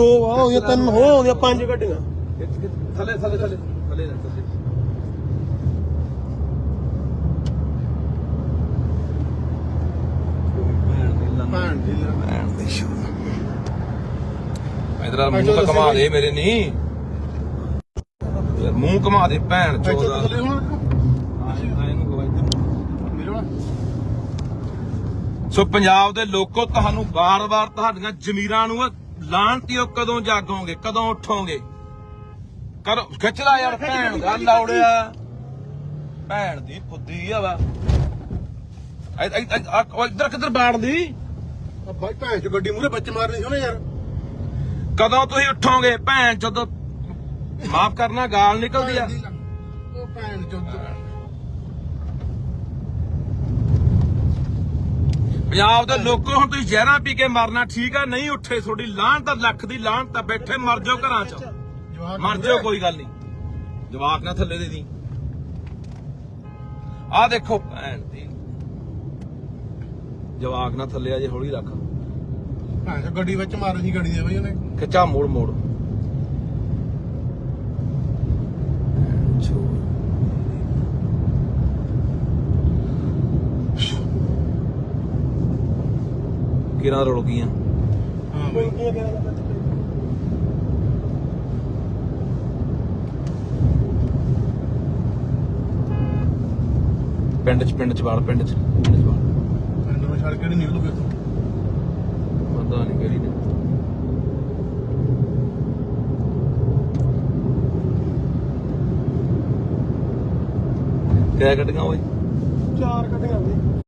ਦੋ ਆ ਹੋਈਆਂ ਤਿੰਨ ਹੋ ਆਉਂਦੀਆਂ ਪੰਜ ਗੱਡੀਆਂ। ਥੱਲੇ ਥੱਲੇ ਥੱਲੇ ਥੱਲੇ ਦੀ ਇਧਰ ਮੂੰਹ ਤਾਂ ਮੇਰੇ ਨਹੀਂ ਯਾਰ ਮੂੰਹ ਘਮਾ ਦੇ ਭੈਣ ਚੋਦਾ ਸੋ ਪੰਜਾਬ ਦੇ ਲੋਕੋ ਤੁਹਾਨੂੰ ਬਾਰ-ਬਾਰ ਤੁਹਾਡੀਆਂ ਜ਼ਮੀਰਾਂ ਨੂੰ ਲਾਂਟਿਓ ਕਦੋਂ ਜਾਗੋਗੇ ਕਦੋਂ ਉੱਠੋਗੇ? ਕਰੋ ਖਿੱਚਦਾ ਯਾਰ ਭੈਣ ਦਾ ਲੌੜਿਆ ਭੈਣ ਦੀ ਫੁੱਦੀ ਆ ਵਾ। ਇੱਧਰ ਕਿੱਧਰ ਬਾੜਦੀ ਆ ਬਾਈ ਭੈਣ ਚ ਗੱਡੀ ਮੂਰੇ ਬੱਚ ਮਾਰਨੀ ਸੀ ਉਹਨੇ ਯਾਰ। ਕਦੋਂ ਤੁਸੀਂ ਉੱਠੋਗੇ? ਭੈਣ ਜਦੋਂ ਮਾਫ ਕਰਨਾ ਗਾਲ ਨਿਕਲਦੀ ਆ। ਉਹ ਭੈਣ ਚੋਦ ਪੰਜਾਬ ਦੇ ਲੋਕੋ ਹੁਣ ਤੁਸੀਂ ਜ਼ਹਿਰਾਂ ਪੀ ਕੇ ਮਰਨਾ ਠੀਕ ਆ? ਨਹੀਂ ਉੱਠੇ ਤੁਹਾਡੀ ਲਾਹਣ ਤਾਂ ਲੱਖ ਦੀ ਲਾਹਣ ਤਾਂ ਬੈਠੇ ਮਰ ਜਾਓ ਘਰਾਂ 'ਚ। ਮਰ ਜਾਓ ਕੋਈ ਗੱਲ ਨਹੀਂ। ਜਵਾਕ ਨਾ ਥੱਲੇ ਦੇ ਦੀ। ਆ ਦੇਖੋ ਭੈਣ ਦੀ। ਜਵਾਕ ਨਾ ਥੱਲੇ ਆ ਜੇ ਹੌਲੀ ਰੱਖ। ਭੈਣ ਗੱਡੀ ਵਿੱਚ ਮਾਰਨੀ ਸੀ ਗੱਡੀ ਦੇ ਬਈ ਉਹਨੇ। ਖਿੱਚਾ ਮੋੜ ਮੋੜ। ਕਿਰਾਂ ਰੁਲ ਗਈਆਂ ਹਾਂ ਬਈ। ਪਿੰਡ ਚ ਪਿੰਡ ਚ ਵਾਲ ਪਿੰਡ ਚ ਪਿੰਡ ਚ ਵਾਲ। ਪਿੰਡ ਨੂੰ ਛੱਡ ਕੇ ਨਹੀਂ ਨਿਕਲੂਗੇ ਇੱਥੋਂ ਪਤਾ ਨਹੀਂ ਕਿਹੜੀ ਨੇ ਕਿਆ ਕੱਢੀਆਂ ਓਏ? ਚਾਰ ਗੱਡੀਆਂ ਬਈ